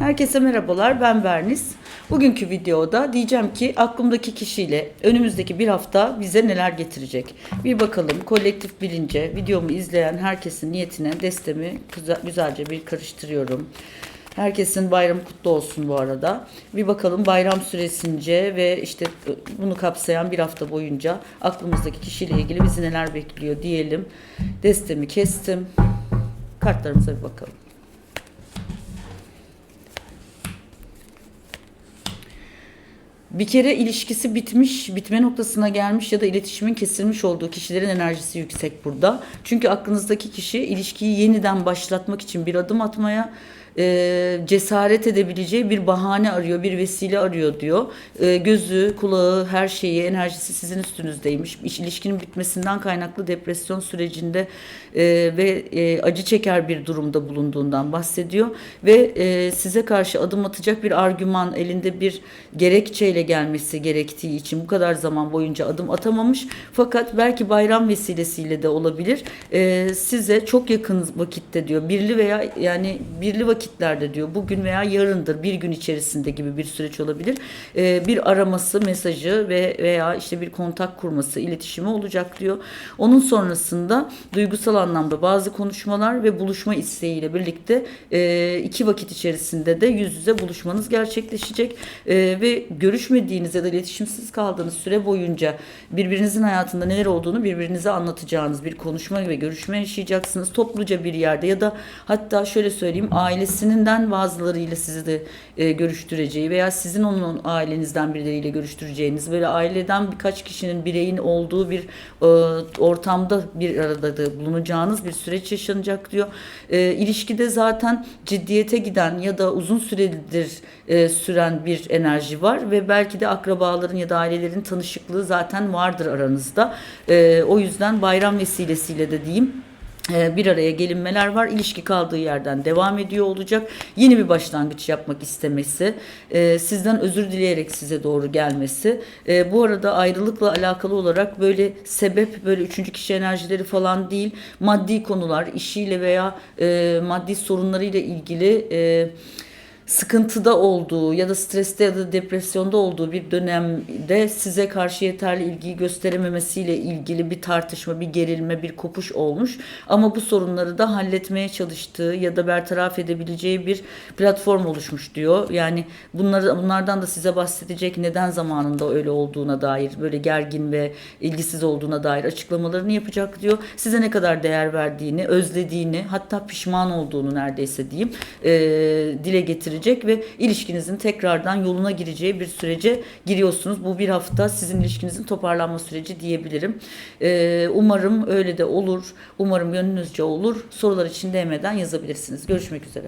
Herkese merhabalar, ben Berniz. Bugünkü videoda diyeceğim ki aklımdaki kişiyle önümüzdeki bir hafta bize neler getirecek. Bir bakalım kolektif bilince videomu izleyen herkesin niyetine destemi güzel- güzelce bir karıştırıyorum. Herkesin bayramı kutlu olsun bu arada. Bir bakalım bayram süresince ve işte bunu kapsayan bir hafta boyunca aklımızdaki kişiyle ilgili bizi neler bekliyor diyelim. Destemi kestim. Kartlarımıza bir bakalım. Bir kere ilişkisi bitmiş, bitme noktasına gelmiş ya da iletişimin kesilmiş olduğu kişilerin enerjisi yüksek burada. Çünkü aklınızdaki kişi ilişkiyi yeniden başlatmak için bir adım atmaya e, cesaret edebileceği bir bahane arıyor, bir vesile arıyor diyor. E, gözü, kulağı, her şeyi, enerjisi sizin üstünüzdeymiş. İş- İlişkinin bitmesinden kaynaklı depresyon sürecinde e, ve e, acı çeker bir durumda bulunduğundan bahsediyor. Ve e, size karşı adım atacak bir argüman, elinde bir gerekçeyle gelmesi gerektiği için bu kadar zaman boyunca adım atamamış. Fakat belki bayram vesilesiyle de olabilir. E, size çok yakın vakitte diyor, birli veya yani birli vakitlerde diyor, bugün veya yarındır, bir gün içerisinde gibi bir süreç olabilir. E, bir araması, mesajı ve veya işte bir kontak kurması, iletişimi olacak diyor. Onun sonrasında duygusal anlamda bazı konuşmalar ve buluşma isteğiyle birlikte e, iki vakit içerisinde de yüz yüze buluşmanız gerçekleşecek E, ve görüşmediğiniz ya da iletişimsiz kaldığınız süre boyunca birbirinizin hayatında neler olduğunu birbirinize anlatacağınız bir konuşma ve görüşme yaşayacaksınız topluca bir yerde ya da hatta şöyle söyleyeyim ailesinden bazılarıyla sizi de e, görüştüreceği veya sizin onun ailenizden birileriyle görüştüreceğiniz böyle aileden birkaç kişinin bireyin olduğu bir e, ortamda bir arada da bulunacağınız bir süreç yaşanacak diyor. E, ilişkide zaten ciddiyete giden ya da uzun süredir e, süren bir enerji var ve belki de akrabaların ya da ailelerin tanışıklığı zaten vardır aranızda. E, o yüzden bayram vesilesiyle de diyeyim bir araya gelinmeler var. İlişki kaldığı yerden devam ediyor olacak. Yeni bir başlangıç yapmak istemesi, e, sizden özür dileyerek size doğru gelmesi. E, bu arada ayrılıkla alakalı olarak böyle sebep böyle üçüncü kişi enerjileri falan değil. Maddi konular, işiyle veya e, maddi sorunlarıyla ilgili sıkıntıda olduğu ya da streste ya da depresyonda olduğu bir dönemde size karşı yeterli ilgiyi gösterememesiyle ilgili bir tartışma, bir gerilme, bir kopuş olmuş. Ama bu sorunları da halletmeye çalıştığı ya da bertaraf edebileceği bir platform oluşmuş diyor. Yani bunları bunlardan da size bahsedecek neden zamanında öyle olduğuna dair böyle gergin ve ilgisiz olduğuna dair açıklamalarını yapacak diyor. Size ne kadar değer verdiğini, özlediğini, hatta pişman olduğunu neredeyse diyeyim e, dile getirecek ve ilişkinizin tekrardan yoluna gireceği bir sürece giriyorsunuz. Bu bir hafta sizin ilişkinizin toparlanma süreci diyebilirim. E, umarım öyle de olur. Umarım gönlünüzce olur. Sorular için DM'den yazabilirsiniz. Görüşmek üzere.